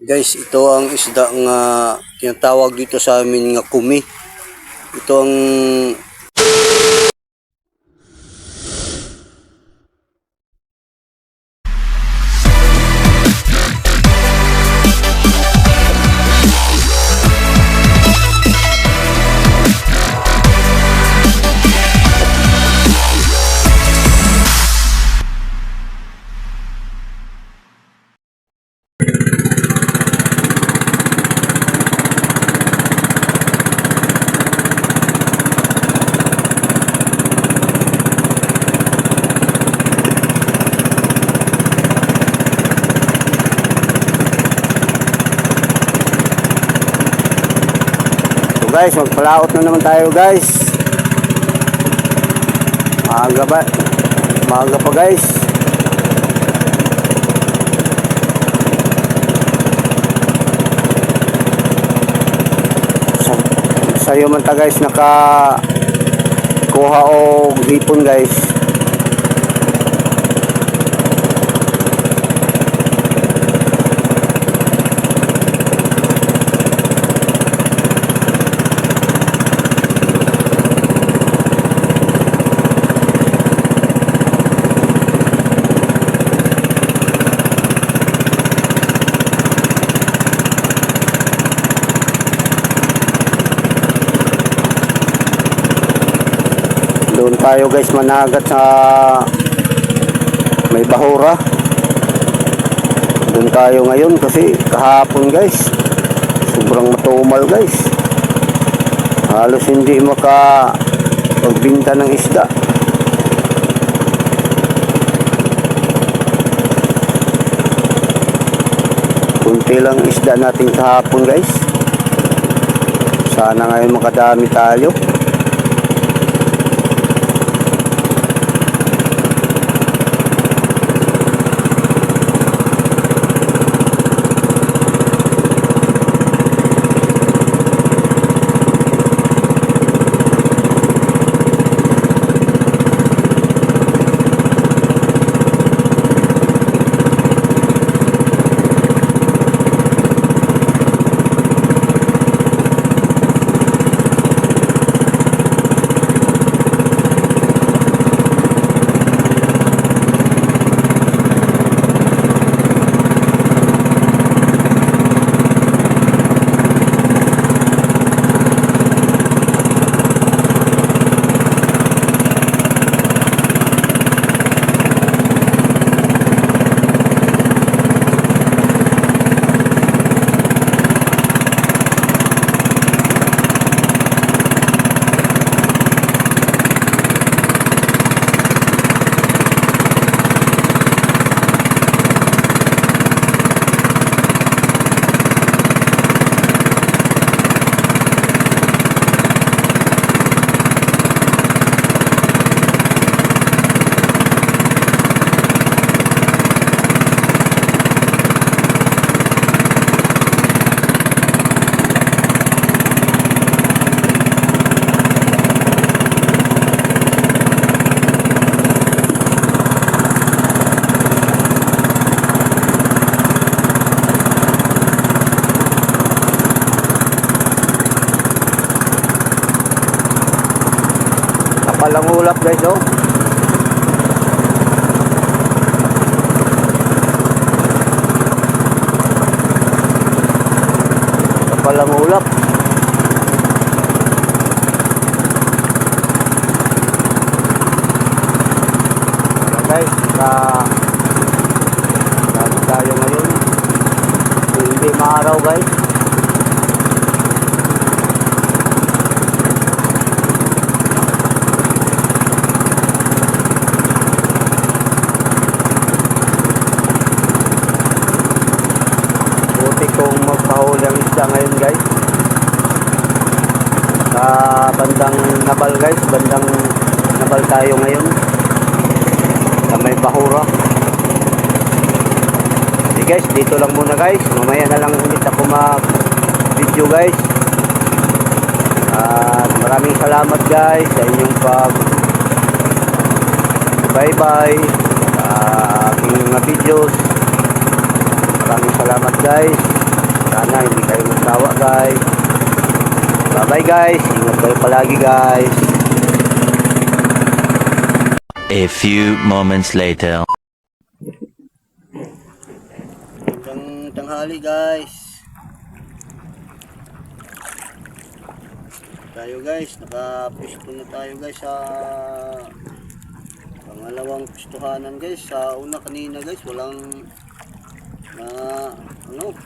Guys, ito ang isda nga tinatawag dito sa amin nga kumi. Ito ang guys, magpalaot na naman tayo guys. Maaga ba? Maaga pa guys. Sa, sa'yo man ta guys naka kuha o hipon guys. Doon tayo guys managat sa may bahura. Doon tayo ngayon kasi kahapon guys. Sobrang matumal guys. Halos hindi maka pagbinta ng isda. Kunti lang isda natin kahapon guys. Sana ngayon makadami tayo. Kapal ang ulap guys oh. Kapal ang ulap. Ayan guys, Dami tayo ngayon. Hindi maaraw guys. Buti kong magpahuli ang isda ngayon guys. Sa bandang Nabal guys, bandang Nabal tayo ngayon. Sa may Bahura. Okay guys, dito lang muna guys. Mamaya na lang ulit ako mag-video guys. At maraming salamat guys sa inyong pag bye bye sa aking mga videos. Maraming salamat guys. Sana hindi kayo magtawa guys. Bye bye guys. Ingat kayo palagi guys. A few moments later. Magandang tanghali guys. Tayo guys, nakapisto na tayo guys sa pangalawang pistuhanan guys. Sa una kanina guys, walang na ano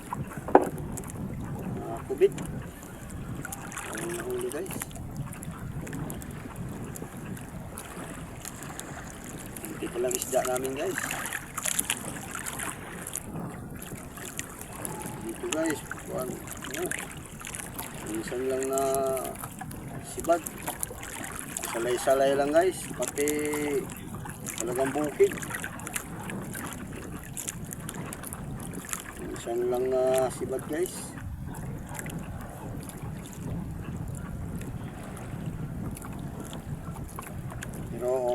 kubit. Walang nahuli guys. Hindi pa lang isda namin guys. dito guys kuan ano minsan lang na sibad salay-salay lang guys pati talagang bukid minsan lang na sibad guys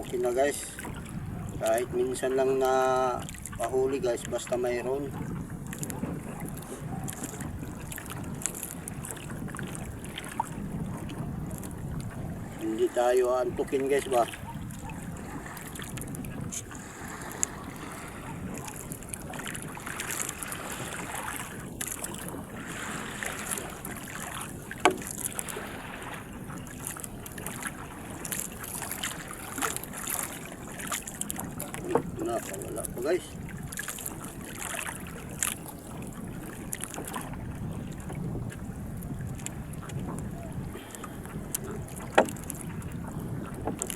okay na guys kahit minsan lang na pahuli guys basta mayroon Hindi tayo antukin guys ba? Ito na, wala pa guys.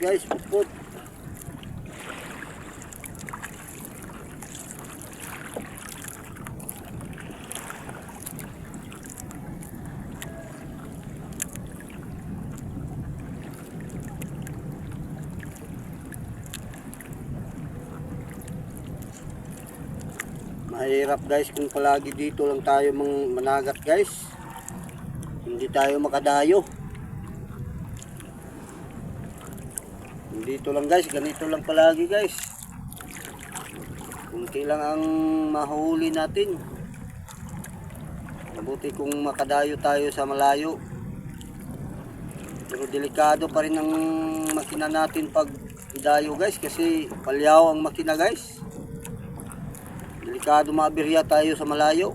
Guys, puput. Mahirap guys kung palagi dito lang tayo mang managat guys. Hindi tayo makadayo. Dito lang guys, ganito lang palagi guys. Kunti lang ang mahuli natin. Mabuti kung makadayo tayo sa malayo. Pero delikado pa rin ang makina natin pag dayo guys kasi palyaw ang makina guys. Delikado maabirya tayo sa malayo.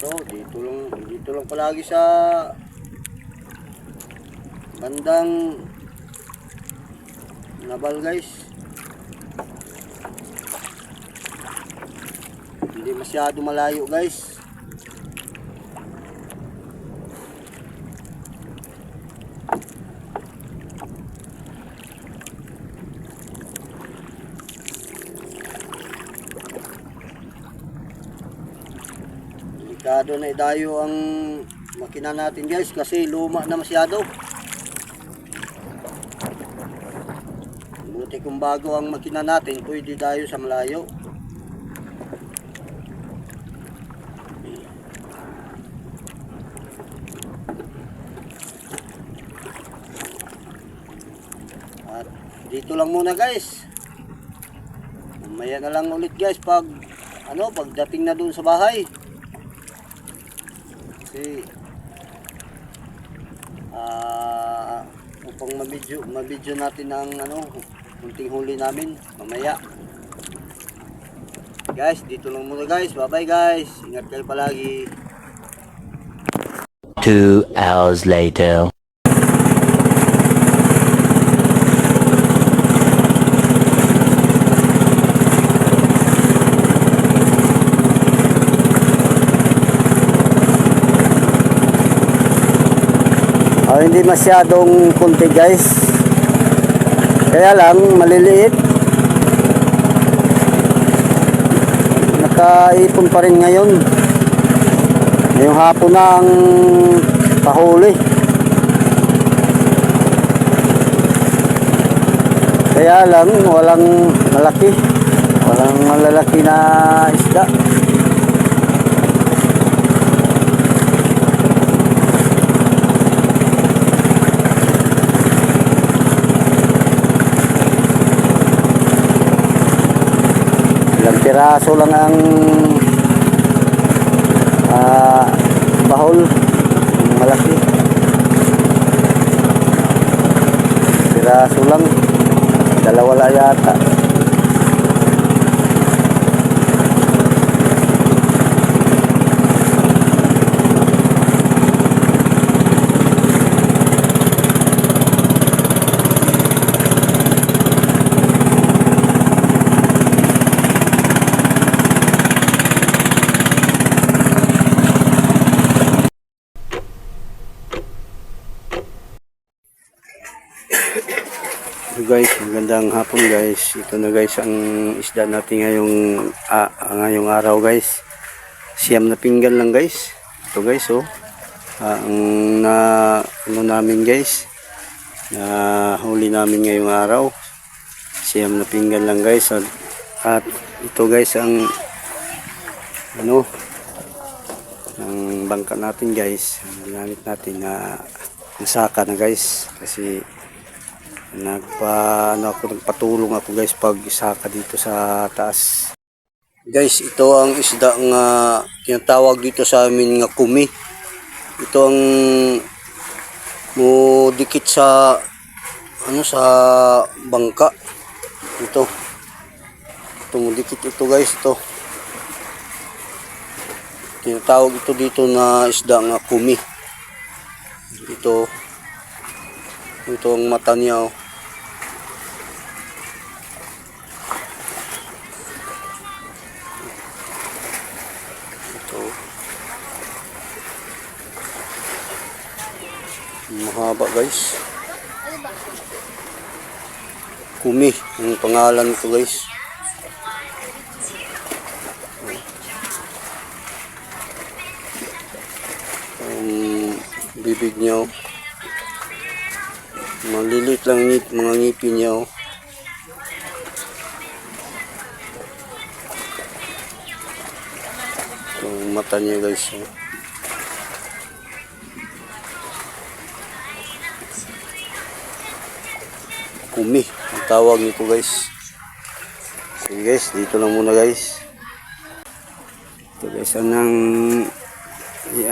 So, dito lang, dito lang palagi sa bandang nabal guys hindi masyado malayo guys delikado na idayo ang makina natin guys kasi luma na masyado Buti kung bago ang makina natin, pwede tayo sa malayo. At dito lang muna guys. Mamaya na lang ulit guys pag ano, pagdating na dun sa bahay. Kasi ah upang mabidyo, mabidyo natin ang ano, kunting huli namin mamaya. Guys, dito lang muna guys. Bye-bye guys. Ingat kayo palagi. Two hours later. Oh, hindi masyadong kunti guys. Kaya lang maliliit. Nakaipon pa rin ngayon. Ngayong hapon na ang pahuli. Kaya lang walang malaki. Walang malalaki na isda. Isang piraso lang ang ah, bahol. Malaki. Piraso lang. Dalawa lang yata. So guys, magandang hapon guys. Ito na guys ang isda natin ngayong ah, ngayong araw guys. Siyam na pinggan lang guys. Ito guys oh. Ah, ang na ano namin guys. Na huli namin ngayong araw. Siyam na pinggan lang guys. At, at ito guys ang ano ang bangka natin guys. Ang ginamit natin na nasaka na guys kasi nagpa ano ako nagpatulong ako guys pag isaka dito sa taas. Guys ito ang isda nga tinatawag dito sa amin nga kumi. Ito ang mo dikit sa ano sa bangka. Ito. Ito mo dikit ito guys ito. Tinatawag ito dito na isda nga kumi. Ito. Ito ang mata niya oh. Mahaba guys. Kumi ang pangalan ko guys. Ang bibig niya oh. Malilit lang ngip, mga ngipin niya oh. Mata niya guys. Oh. Kumi, ang tawag nito guys. Sige guys, dito lang muna guys. Ito guys, anong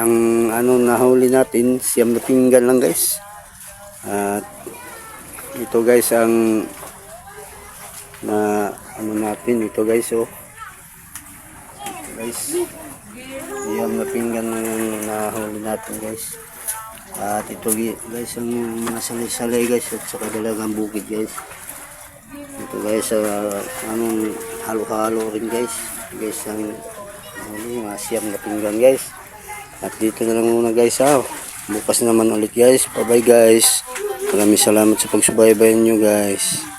ang ano nahuli natin, siyam na pinggan lang guys. At ito guys ang na ano natin ito guys oh. Ito guys. Siyam na pinggan na nahuli natin guys. At ito guys ang mga salay-salay guys at saka dalagang bukid guys. Ito guys uh, anong halo-halo rin guys. Guys ang ano, mga siyam na pinggan guys. At dito na lang muna guys ha. Bukas naman ulit guys. Bye bye guys. Maraming salamat sa pagsubaybayan nyo guys.